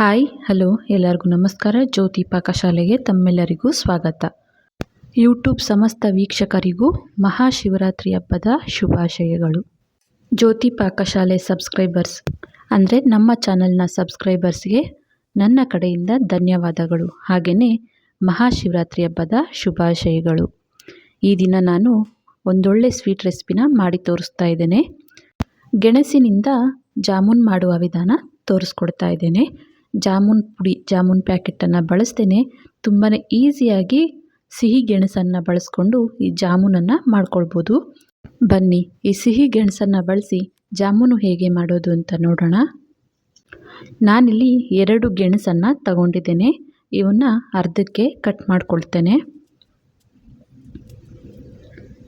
Hi hello ಎಲ್ಲರಿಗೂ ನಮಸ್ಕಾರ. ಜ್ಯೋತಿ ಪಾಕಶಾಲೆಗೆ ತಮ್ಮೆಲ್ಲರಿಗೂ ಸ್ವಾಗತ. ಯೂಟ್ಯೂಬ್ ಸಮಸ್ತ ವೀಕ್ಷಕರಿಗೂ ಮಹಾಶಿವರಾತ್ರಿ ಹಬ್ಬದ ಶುಭಾಶಯಗಳು. ಜ್ಯೋತಿ ಪಾಕಶಾಲೆ ಸಬ್ಸ್ಕ್ರೈಬರ್ಸ್ ಅಂದರೆ ನಮ್ಮ ಚಾನಲ್ನ ಸಬ್ಸ್ಕ್ರೈಬರ್ಸ್ಗೆ ನನ್ನ ಕಡೆಯಿಂದ ಧನ್ಯವಾದಗಳು. ಹಾಗೆಯೇ ಮಹಾಶಿವರಾತ್ರಿ ಹಬ್ಬದ ಶುಭಾಶಯಗಳು. ಈ ದಿನ ನಾನು ಒಂದೊಳ್ಳೆ ಸ್ವೀಟ್ ರೆಸಿಪಿನ ಮಾಡಿ ತೋರಿಸ್ತಾ ಇದ್ದೇನೆ. ಗೆಣಸಿನಿಂದ ಜಾಮೂನ್ ಮಾಡುವ ವಿಧಾನ ತೋರಿಸ್ಕೊಡ್ತಾ ಇದ್ದೇನೆ. ಜಾಮೂನ್ ಪುಡಿ, ಜಾಮೂನ್ ಪ್ಯಾಕೆಟನ್ನು ಬಳಸ್ತೇನೆ. ತುಂಬಾ ಈಸಿಯಾಗಿ ಸಿಹಿ ಗೆಣಸನ್ನು ಬಳಸ್ಕೊಂಡು ಈ ಜಾಮೂನನ್ನು ಮಾಡ್ಕೊಳ್ಬೋದು. ಬನ್ನಿ, ಈ ಸಿಹಿ ಗೆಣಸನ್ನು ಬಳಸಿ ಜಾಮೂನು ಹೇಗೆ ಮಾಡೋದು ಅಂತ ನೋಡೋಣ. ನಾನಿಲ್ಲಿ ಎರಡು ಗೆಣಸನ್ನು ತಗೊಂಡಿದ್ದೇನೆ. ಇವನ್ನ ಅರ್ಧಕ್ಕೆ ಕಟ್ ಮಾಡ್ಕೊಳ್ತೇನೆ.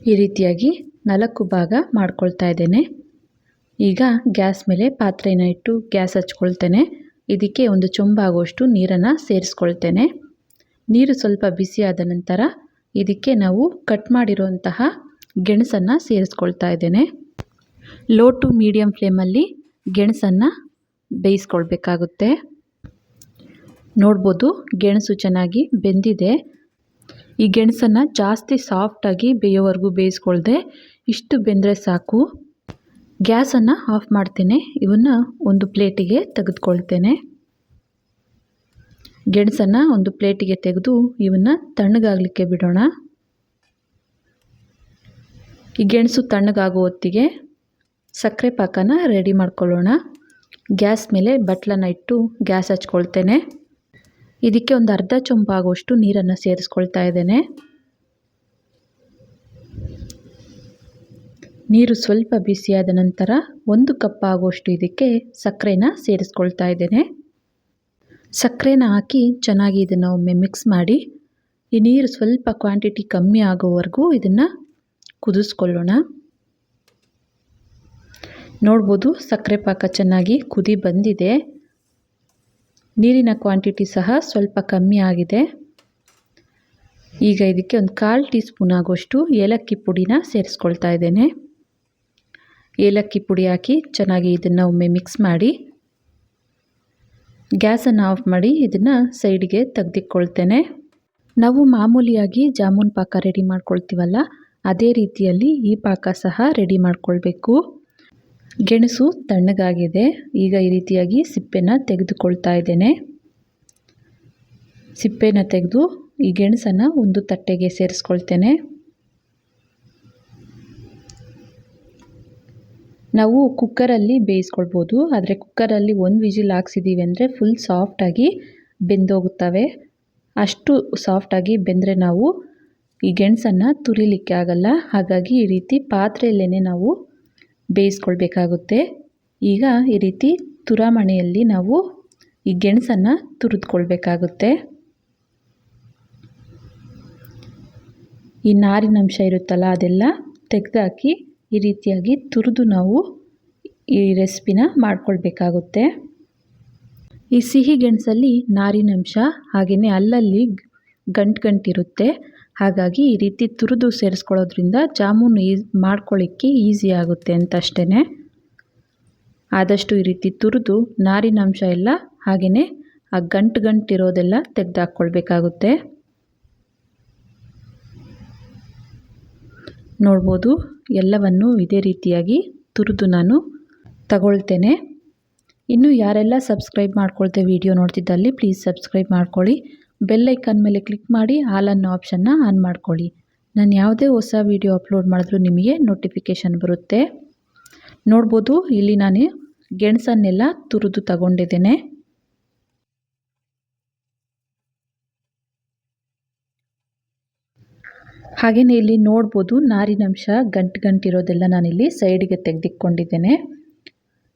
ಈ ರೀತಿಯಾಗಿ ನಾಲ್ಕು ಭಾಗ ಮಾಡ್ಕೊಳ್ತಾ ಇದ್ದೇನೆ. ಈಗ ಗ್ಯಾಸ್ ಮೇಲೆ ಪಾತ್ರೆನ ಇಟ್ಟು ಗ್ಯಾಸ್ ಹಚ್ಕೊಳ್ತೇನೆ. ಇದಕ್ಕೆ ಒಂದು ಚೊಂಬಾಗುವಷ್ಟು ನೀರನ್ನು ಸೇರಿಸ್ಕೊಳ್ತೇನೆ. ನೀರು ಸ್ವಲ್ಪ ಬಿಸಿಯಾದ ನಂತರ ಇದಕ್ಕೆ ನಾವು ಕಟ್ ಮಾಡಿರುವಂತಹ ಗೆಣಸನ್ನು ಸೇರಿಸ್ಕೊಳ್ತಾ ಇದ್ದೇನೆ. ಲೋ ಟು ಮೀಡಿಯಮ್ ಫ್ಲೇಮಲ್ಲಿ ಗೆಣಸನ್ನು ಬೇಯಿಸ್ಕೊಳ್ಬೇಕಾಗುತ್ತೆ. ನೋಡ್ಬೋದು ಗೆಣಸು ಚೆನ್ನಾಗಿ ಬೆಂದಿದೆ. ಈ ಗೆಣಸನ್ನು ಜಾಸ್ತಿ ಸಾಫ್ಟಾಗಿ ಬೇಯೋವರೆಗೂ ಬೇಯಿಸ್ಕೊಳ್ದೆ ಇಷ್ಟು ಬೆಂದರೆ ಸಾಕು. ಗ್ಯಾಸನ್ನು ಆಫ್ ಮಾಡ್ತೇನೆ. ಇವನ್ನು ಒಂದು ಪ್ಲೇಟಿಗೆ ತೆಗೆದುಕೊಳ್ತೇನೆ. ಗೆಣಸನ್ನು ಒಂದು ಪ್ಲೇಟಿಗೆ ತೆಗೆದು ಇವನ್ನು ತಣ್ಣಗಾಗಲಿಕ್ಕೆ ಬಿಡೋಣ. ಈ ಗೆಣಸು ತಣ್ಣಗಾಗೋ ಹೊತ್ತಿಗೆ ಸಕ್ಕರೆ ಪಾಕನ ರೆಡಿ ಮಾಡ್ಕೊಳ್ಳೋಣ. ಗ್ಯಾಸ್ ಮೇಲೆ ಬಟ್ಲನ್ನು ಇಟ್ಟು ಗ್ಯಾಸ್ ಹಚ್ಕೊಳ್ತೇನೆ. ಇದಕ್ಕೆ ಒಂದು ಅರ್ಧ ಚೊಂಬಾಗುವಷ್ಟು ನೀರನ್ನು ಸೇರಿಸ್ಕೊಳ್ತಾ ಇದ್ದೇನೆ. ನೀರು ಸ್ವಲ್ಪ ಬಿಸಿಯಾದ ನಂತರ ಒಂದು ಕಪ್ ಆಗುವಷ್ಟು ಇದಕ್ಕೆ ಸಕ್ಕರೆನ ಸೇರಿಸ್ಕೊಳ್ತಾ ಇದ್ದೇನೆ. ಸಕ್ಕರೆನ ಹಾಕಿ ಚೆನ್ನಾಗಿ ಇದನ್ನು ಒಮ್ಮೆ ಮಿಕ್ಸ್ ಮಾಡಿ, ಈ ನೀರು ಸ್ವಲ್ಪ ಕ್ವಾಂಟಿಟಿ ಕಮ್ಮಿ ಆಗೋವರೆಗೂ ಇದನ್ನು ಕುದಿಸ್ಕೊಳ್ಳೋಣ. ನೋಡ್ಬೋದು ಸಕ್ಕರೆ ಪಾಕ ಚೆನ್ನಾಗಿ ಕುದಿ ಬಂದಿದೆ. ನೀರಿನ ಕ್ವಾಂಟಿಟಿ ಸಹ ಸ್ವಲ್ಪ ಕಮ್ಮಿ ಆಗಿದೆ. ಈಗ ಇದಕ್ಕೆ ಒಂದು ಕಾಲು ಟೀ ಸ್ಪೂನ್ ಆಗುವಷ್ಟು ಏಲಕ್ಕಿ ಪುಡಿನ ಸೇರಿಸ್ಕೊಳ್ತಾ ಇದ್ದೇನೆ. ಏಲಕ್ಕಿ ಪುಡಿ ಹಾಕಿ ಚೆನ್ನಾಗಿ ಇದನ್ನು ಒಮ್ಮೆ ಮಿಕ್ಸ್ ಮಾಡಿ ಗ್ಯಾಸನ್ನು ಆಫ್ ಮಾಡಿ ಇದನ್ನು ಸೈಡಿಗೆ ತೆಗೆದಿಕ್ಕೊಳ್ತೇನೆ ನಾವು ಮಾಮೂಲಿಯಾಗಿ ಜಾಮೂನ್ ಪಾಕ ರೆಡಿ ಮಾಡ್ಕೊಳ್ತೀವಲ್ಲ, ಅದೇ ರೀತಿಯಲ್ಲಿ ಈ ಪಾಕ ಸಹ ರೆಡಿ ಮಾಡ್ಕೊಳ್ಬೇಕು. ಗೆಣಸು ತಣ್ಣಗಾಗಿದೆ, ಈಗ ಈ ರೀತಿಯಾಗಿ ಸಿಪ್ಪೆನ ತೆಗೆದುಕೊಳ್ತಾ ಇದ್ದೇನೆ. ಸಿಪ್ಪೆನ ತೆಗೆದು ಈ ಗೆಣಸನ್ನು ಒಂದು ತಟ್ಟೆಗೆ ಸೇರಿಸ್ಕೊಳ್ತೇನೆ. ನಾವು ಕುಕ್ಕರಲ್ಲಿ ಬೇಯಿಸ್ಕೊಳ್ಬೋದು. ಆದರೆ ಕುಕ್ಕರಲ್ಲಿ ಒಂದು ವಿಜಿಲ್ ಹಾಕ್ಸಿದ್ದೀವಿ ಅಂದರೆ ಫುಲ್ ಸಾಫ್ಟಾಗಿ ಬೆಂದೋಗುತ್ತವೆ. ಅಷ್ಟು ಸಾಫ್ಟಾಗಿ ಬೆಂದರೆ ನಾವು ಈ ಗೆಣಸನ್ನು ತುರಿಲಿಕ್ಕೆ ಆಗಲ್ಲ. ಹಾಗಾಗಿ ಈ ರೀತಿ ಪಾತ್ರೆಯಲ್ಲೇ ನಾವು ಬೇಯಿಸ್ಕೊಳ್ಬೇಕಾಗುತ್ತೆ. ಈಗ ಈ ರೀತಿ ತುರಾಮಣೆಯಲ್ಲಿ ನಾವು ಈ ಗೆಣಸನ್ನು ತುರಿದುಕೊಳ್ಬೇಕಾಗುತ್ತೆ. ಈ ನಾರಿನಂಶ ಇರುತ್ತಲ್ಲ ಅದೆಲ್ಲ ತೆಗೆದಾಕಿ ಈ ರೀತಿಯಾಗಿ ತುರಿದು ನಾವು ಈ ರೆಸಿಪಿನ ಮಾಡಿಕೊಳ್ಬೇಕಾಗುತ್ತೆ. ಈ ಸಿಹಿ ಗೆಣಸಲ್ಲಿ ನಾರಿನಂಶ ಹಾಗೆಯೇ ಅಲ್ಲಲ್ಲಿ ಗಂಟು ಗಂಟಿರುತ್ತೆ ಹಾಗಾಗಿ ಈ ರೀತಿ ತುರಿದು ಸೇರಿಸ್ಕೊಳ್ಳೋದ್ರಿಂದ ಜಾಮೂನು ಈ ಮಾಡ್ಕೊಳ್ಳಿಕ್ಕೆ ಈಸಿ ಆಗುತ್ತೆ ಅಂತ ಅಷ್ಟೇ ಆದಷ್ಟು ಈ ರೀತಿ ತುರಿದು ನಾರಿನಂಶ ಎಲ್ಲ, ಹಾಗೆಯೇ ಆ ಗಂಟು ಗಂಟಿರೋದೆಲ್ಲ ತೆಗೆದಾಕ್ಕೊಳ್ಬೇಕಾಗುತ್ತೆ. ನೋಡ್ಬೋದು. ಎಲ್ಲವನ್ನು ಇದೇ ರೀತಿಯಾಗಿ ತುರಿದು ನಾನು ತಗೊಳ್ತೇನೆ. ಇನ್ನು ಯಾರೆಲ್ಲ ಸಬ್ಸ್ಕ್ರೈಬ್ ಮಾಡ್ಕೊಳ್ತೆ ವಿಡಿಯೋ ನೋಡ್ತಿದ್ದಲ್ಲಿ ಪ್ಲೀಸ್ ಸಬ್ಸ್ಕ್ರೈಬ್ ಮಾಡ್ಕೊಳ್ಳಿ. ಬೆಲ್ ಐಕನ್ ಮೇಲೆ ಕ್ಲಿಕ್ ಮಾಡಿ ಆಲ್ ಅನ್ನೋ ಆಪ್ಷನ್ನ ಆನ್ ಮಾಡ್ಕೊಳ್ಳಿ. ನಾನು ಯಾವುದೇ ಹೊಸ ವಿಡಿಯೋ ಅಪ್ಲೋಡ್ ಮಾಡಿದ್ರೂ ನಿಮಗೆ ನೋಟಿಫಿಕೇಷನ್ ಬರುತ್ತೆ. ನೋಡ್ಬೋದು, ಇಲ್ಲಿ ನಾನು ಗೆಣಸನ್ನೆಲ್ಲ ತುರಿದು ತಗೊಂಡಿದ್ದೇನೆ. ಹಾಗೆಯೇ ಇಲ್ಲಿ ನೋಡ್ಬೋದು ನಾರಿನಂಶ ಗಂಟು ಗಂಟಿರೋದೆಲ್ಲ ನಾನಿಲ್ಲಿ ಸೈಡಿಗೆ ತೆಗೆದಿಕ್ಕೊಂಡಿದ್ದೇನೆ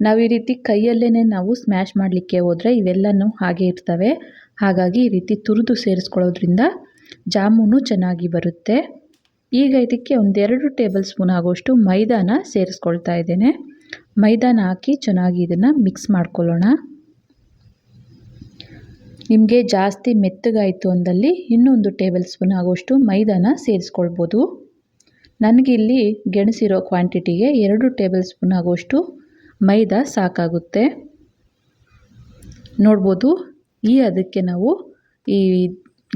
ನಾವು ಈ ರೀತಿ ಕೈಯಲ್ಲೇ ನಾವು ಸ್ಮ್ಯಾಶ್ ಮಾಡಲಿಕ್ಕೆ ಹೋದರೆ ಇವೆಲ್ಲನೂ ಹಾಗೆ ಇರ್ತವೆ. ಹಾಗಾಗಿ ಈ ರೀತಿ ತುರಿದು ಸೇರಿಸ್ಕೊಳ್ಳೋದ್ರಿಂದ ಜಾಮೂನು ಚೆನ್ನಾಗಿ ಬರುತ್ತೆ. ಈಗ ಇದಕ್ಕೆ ಒಂದೆರಡು ಟೇಬಲ್ ಸ್ಪೂನ್ ಆಗೋಷ್ಟು ಮೈದಾನ ಸೇರಿಸ್ಕೊಳ್ತಾ ಇದ್ದೇನೆ. ಮೈದಾನ ಹಾಕಿ ಚೆನ್ನಾಗಿ ಇದನ್ನು ಮಿಕ್ಸ್ ಮಾಡ್ಕೊಳ್ಳೋಣ. ನಿಮಗೆ ಜಾಸ್ತಿ ಮೆತ್ತಗಾಯಿತು ಅಂದಲ್ಲಿ ಇನ್ನೊಂದು ಟೇಬಲ್ ಸ್ಪೂನ್ ಆಗುವಷ್ಟು ಮೈದಾನ ಸೇರಿಸ್ಕೊಳ್ಬೋದು. ನನಗಿಲ್ಲಿ ಗೆಣಸಿರೋ ಕ್ವಾಂಟಿಟಿಗೆ ಎರಡು ಟೇಬಲ್ ಸ್ಪೂನ್ ಆಗುವಷ್ಟು ಮೈದಾ ಸಾಕಾಗುತ್ತೆ. ನೋಡ್ಬೋದು, ಈ ಅದಕ್ಕೆ ನಾವು ಈ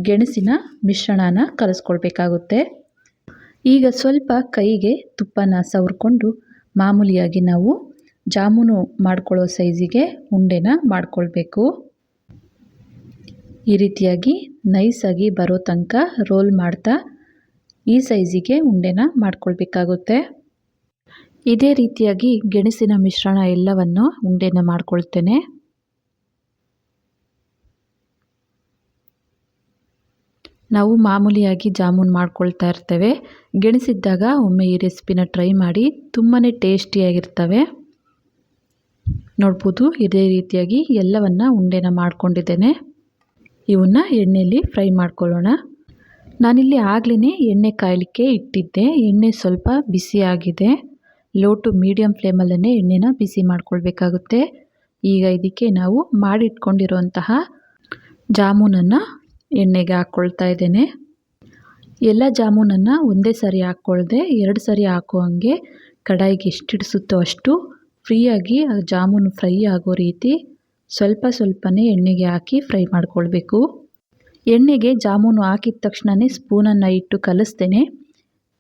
ಗೆಣಸಿನ ಮಿಶ್ರಣನ ಕಲಿಸ್ಕೊಳ್ಬೇಕಾಗುತ್ತೆ. ಈಗ ಸ್ವಲ್ಪ ಕೈಗೆ ತುಪ್ಪನ ಸವರ್ಕೊಂಡು ಮಾಮೂಲಿಯಾಗಿ ನಾವು ಜಾಮೂನು ಮಾಡ್ಕೊಳ್ಳೋ ಸೈಜಿಗೆ ಉಂಡೆನ ಮಾಡ್ಕೊಳ್ಬೇಕು. ಈ ರೀತಿಯಾಗಿ ನೈಸಾಗಿ ಬರೋ ತನಕ ರೋಲ್ ಮಾಡ್ತಾ ಈ ಸೈಜಿಗೆ ಉಂಡೆನ ಮಾಡ್ಕೊಳ್ಬೇಕಾಗುತ್ತೆ. ಇದೇ ರೀತಿಯಾಗಿ ಗೆಣಸಿನ ಮಿಶ್ರಣ ಎಲ್ಲವನ್ನು ಉಂಡೆನ ಮಾಡ್ಕೊಳ್ತೇನೆ. ನಾವು ಮಾಮೂಲಿಯಾಗಿ ಜಾಮೂನ್ ಮಾಡ್ಕೊಳ್ತಾ ಇರ್ತೇವೆ. ಗೆಣಸಿದ್ದಾಗ ಒಮ್ಮೆ ಈ ರೆಸಿಪಿನ ಟ್ರೈ ಮಾಡಿ ತುಂಬಾ ಟೇಸ್ಟಿಯಾಗಿರ್ತವೆ. ನೋಡ್ಬೋದು ಇದೇ ರೀತಿಯಾಗಿ ಎಲ್ಲವನ್ನು ಉಂಡೆನ ಮಾಡ್ಕೊಂಡಿದ್ದೇನೆ. ಇವನ್ನ ಎಣ್ಣೆಯಲ್ಲಿ ಫ್ರೈ ಮಾಡ್ಕೊಳ್ಳೋಣ. ನಾನಿಲ್ಲಿ ಆಗ್ಲೇ ಎಣ್ಣೆ ಕಾಯಲಿಕ್ಕೆ ಇಟ್ಟಿದ್ದೆ. ಎಣ್ಣೆ ಸ್ವಲ್ಪ ಬಿಸಿಯಾಗಿದೆ ಲೋ ಟು ಮೀಡಿಯಮ್ ಫ್ಲೇಮಲ್ಲೇ ಎಣ್ಣೆನ ಬಿಸಿ ಮಾಡ್ಕೊಳ್ಬೇಕಾಗುತ್ತೆ. ಈಗ ಇದಕ್ಕೆ ನಾವು ಮಾಡಿಟ್ಕೊಂಡಿರುವಂತಹ ಜಾಮೂನನ್ನು ಎಣ್ಣೆಗೆ ಹಾಕ್ಕೊಳ್ತಾ ಇದ್ದೇನೆ. ಎಲ್ಲ ಜಾಮೂನನ್ನು ಒಂದೇ ಸರಿ ಹಾಕ್ಕೊಳ್ದೆ ಎರಡು ಸರಿ ಹಾಕೋ ಹಾಗೆ ಕಡಾಯಿಗೆ ಎಷ್ಟು ಹಿಡಿಸುತ್ತೋ ಅಷ್ಟು ಫ್ರೀಯಾಗಿ ಜಾಮೂನು ಫ್ರೈ ಆಗೋ ರೀತಿ ಸ್ವಲ್ಪ ಸ್ವಲ್ಪನೇ ಎಣ್ಣೆಗೆ ಹಾಕಿ ಫ್ರೈ ಮಾಡ್ಕೊಳ್ಬೇಕು. ಎಣ್ಣೆಗೆ ಜಾಮೂನು ಹಾಕಿದ ತಕ್ಷಣವೇ ಸ್ಪೂನನ್ನು ಇಟ್ಟು ಕಲಿಸ್ತೇನೆ.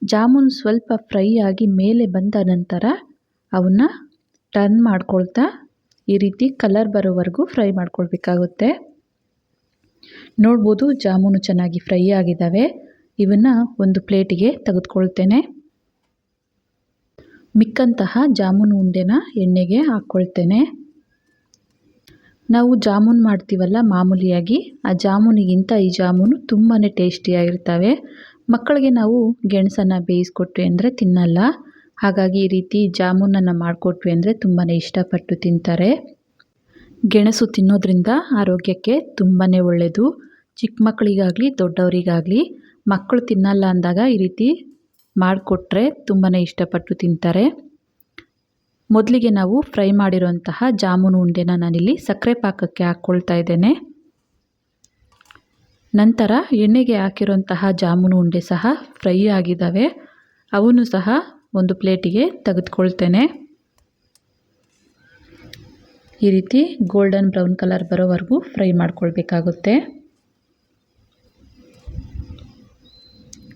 ಜಾಮೂನು ಸ್ವಲ್ಪ ಫ್ರೈ ಆಗಿ ಮೇಲೆ ಬಂದ ನಂತರ ಅವನ್ನ ಟರ್ನ್ ಮಾಡ್ಕೊಳ್ತಾ ಈ ರೀತಿ ಕಲರ್ ಬರೋವರೆಗೂ ಫ್ರೈ ಮಾಡ್ಕೊಳ್ಬೇಕಾಗುತ್ತೆ. ನೋಡ್ಬೋದು ಜಾಮೂನು ಚೆನ್ನಾಗಿ ಫ್ರೈ ಆಗಿದ್ದಾವೆ. ಇವನ್ನು ಒಂದು ಪ್ಲೇಟಿಗೆ ತೆಗೆದುಕೊಳ್ತೇನೆ. ಮಿಕ್ಕಂತಹ ಜಾಮೂನು ಉಂಡೆನ ಎಣ್ಣೆಗೆ ಹಾಕ್ಕೊಳ್ತೇನೆ. ನಾವು ಜಾಮೂನ್ ಮಾಡ್ತೀವಲ್ಲ ಮಾಮೂಲಿಯಾಗಿ, ಆ ಜಾಮೂನಿಗಿಂತ ಈ ಜಾಮೂನು ತುಂಬಾ ಟೇಸ್ಟಿಯಾಗಿರ್ತವೆ. ಮಕ್ಕಳಿಗೆ ನಾವು ಗೆಣಸನ್ನು ಬೇಯಿಸ್ಕೊಟ್ವಿ ಅಂದರೆ ತಿನ್ನಲ್ಲ. ಹಾಗಾಗಿ ಈ ರೀತಿ ಜಾಮೂನನ್ನು ಮಾಡಿಕೊಟ್ವಿ ಅಂದರೆ ತುಂಬಾ ಇಷ್ಟಪಟ್ಟು ತಿಂತಾರೆ. ಗೆಣಸು ತಿನ್ನೋದ್ರಿಂದ ಆರೋಗ್ಯಕ್ಕೆ ತುಂಬಾ ಒಳ್ಳೆಯದು ಚಿಕ್ಕ ಮಕ್ಕಳಿಗಾಗಲಿ, ದೊಡ್ಡವರಿಗಾಗಲಿ, ಮಕ್ಕಳು ತಿನ್ನಲ್ಲ ಅಂದಾಗ ಈ ರೀತಿ ಮಾಡಿಕೊಟ್ರೆ ತುಂಬಾ ಇಷ್ಟಪಟ್ಟು ತಿಂತಾರೆ. ಮೊದಲಿಗೆ ನಾವು ಫ್ರೈ ಮಾಡಿರುವಂತಹ ಜಾಮೂನು ಉಂಡೆನ ನಾನಿಲ್ಲಿ ಸಕ್ಕರೆ ಪಾಕಕ್ಕೆ ಹಾಕ್ಕೊಳ್ತಾ ಇದ್ದೇನೆ. ನಂತರ ಎಣ್ಣೆಗೆ ಹಾಕಿರುವಂತಹ ಜಾಮೂನು ಉಂಡೆ ಸಹ ಫ್ರೈ ಆಗಿದ್ದಾವೆ. ಅವನ್ನು ಸಹ ಒಂದು ಪ್ಲೇಟಿಗೆ ತೆಗೆದುಕೊಳ್ತೇನೆ. ಈ ರೀತಿ ಗೋಲ್ಡನ್ ಬ್ರೌನ್ ಕಲರ್ ಬರೋವರೆಗೂ ಫ್ರೈ ಮಾಡ್ಕೊಳ್ಬೇಕಾಗುತ್ತೆ.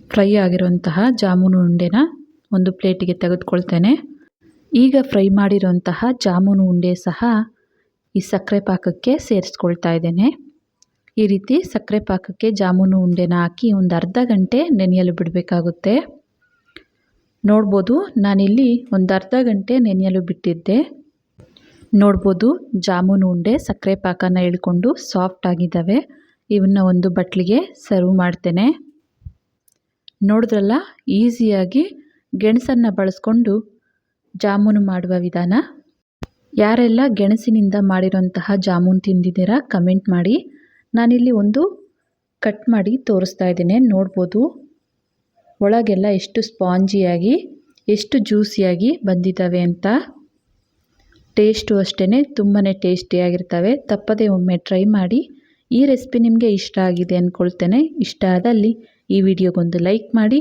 ಫ್ರೈ ಆಗಿರುವಂತಹ ಜಾಮೂನು ಉಂಡೆನ ಒಂದು ಪ್ಲೇಟಿಗೆ ತೆಗೆದುಕೊಳ್ತೇನೆ. ಈಗ ಫ್ರೈ ಮಾಡಿರುವಂತಹ ಜಾಮೂನು ಉಂಡೆ ಸಹ ಈ ಸಕ್ಕರೆ ಪಾಕಕ್ಕೆ ಸೇರಿಸ್ಕೊಳ್ತಾ ಇದ್ದೇನೆ. ಈ ರೀತಿ ಸಕ್ಕರೆ ಪಾಕಕ್ಕೆ ಜಾಮೂನು ಉಂಡೆನ ಹಾಕಿ ಒಂದು ಅರ್ಧ ಗಂಟೆ ನೆನೆಯಲು ಬಿಡಬೇಕಾಗುತ್ತೆ. ನೋಡ್ಬೋದು, ನಾನಿಲ್ಲಿ ಒಂದು ಅರ್ಧ ಗಂಟೆ ನೆನೆಯಲು ಬಿಟ್ಟಿದ್ದೆ. ನೋಡ್ಬೋದು, ಜಾಮೂನು ಉಂಡೆ ಸಕ್ಕರೆ ಪಾಕನ ಇಳ್ಕೊಂಡು ಸಾಫ್ಟ್ ಆಗಿದ್ದಾವೆ. ಇವನ್ನ ಒಂದು ಬಟ್ಲಿಗೆ ಸರ್ವ್ ಮಾಡ್ತೇನೆ. ನೋಡಿದ್ರಲ್ಲ, ಈಸಿಯಾಗಿ ಗೆಣಸನ್ನು ಬಳಸ್ಕೊಂಡು ಜಾಮೂನು ಮಾಡುವ ವಿಧಾನ? ಯಾರೆಲ್ಲ ಗೆಣಸಿನಿಂದ ಮಾಡಿರೋಂತಹ ಜಾಮೂನು ತಿಂದಿದ್ದೀರಾ, ಕಮೆಂಟ್ ಮಾಡಿ. ನಾನಿಲ್ಲಿ ಒಂದು ಕಟ್ ಮಾಡಿ ತೋರಿಸ್ತಾ ಇದ್ದೇನೆ, ನೋಡ್ಬೋದು. ಒಳಗೆಲ್ಲ ಎಷ್ಟು ಸ್ಪಾಂಜಿಯಾಗಿ, ಎಷ್ಟು ಜ್ಯೂಸಿಯಾಗಿ ಬಂದಿದ್ದಾವೆ ಅಂತ. ಟೇಸ್ಟು ಅಷ್ಟೇ ತುಂಬಾ ಟೇಸ್ಟಿಯಾಗಿರ್ತವೆ ತಪ್ಪದೇ ಒಮ್ಮೆ ಟ್ರೈ ಮಾಡಿ. ಈ ರೆಸಿಪಿ ನಿಮಗೆ ಇಷ್ಟ ಆಗಿದೆ ಅಂದ್ಕೊಳ್ತೇನೆ ಇಷ್ಟ ಆದಲ್ಲಿ ಈ ವಿಡಿಯೋಗೊಂದು ಲೈಕ್ ಮಾಡಿ.